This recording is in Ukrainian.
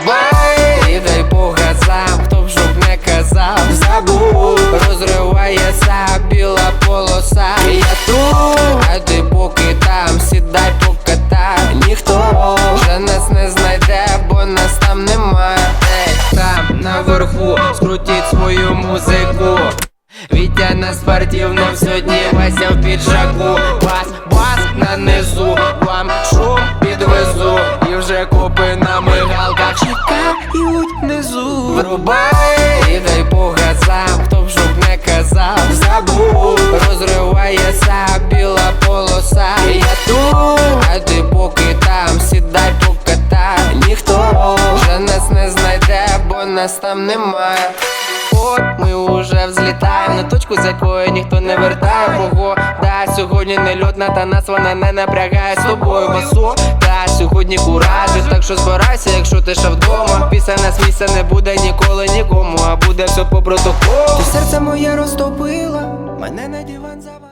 буває, і дай Бога сам, хто б жоб не казав, забув, розривається біла полоса. Я тут, а ти поки там, сідай по кота, ніхто вже нас не знайде, бо нас там немає. Там наверху скрутіть свою музику. Вітя на спортивном сьогодні Вася в піджаку, бас, бас на низу, вам шум підвезу і вже купи чекають внизу. Врубай і дай по газам, хто б щоб не казав. Забув, розривається біла полоса. Я тут, а ти поки там, сідай покатай. Ніхто вже нас не знайде, бо нас там немає От ми уже взлітаємо на точку, з якої ніхто не вертає. Бого, да, сьогодні не льотна, та нас вона не напрягає. З тобою басу Та сьогодні куражі, так що збирайся, якщо ти ще вдома Після нас місце не буде ніколи нікому, а буде все по протоколу. Ти серце моє розтопила, мене на диван завалила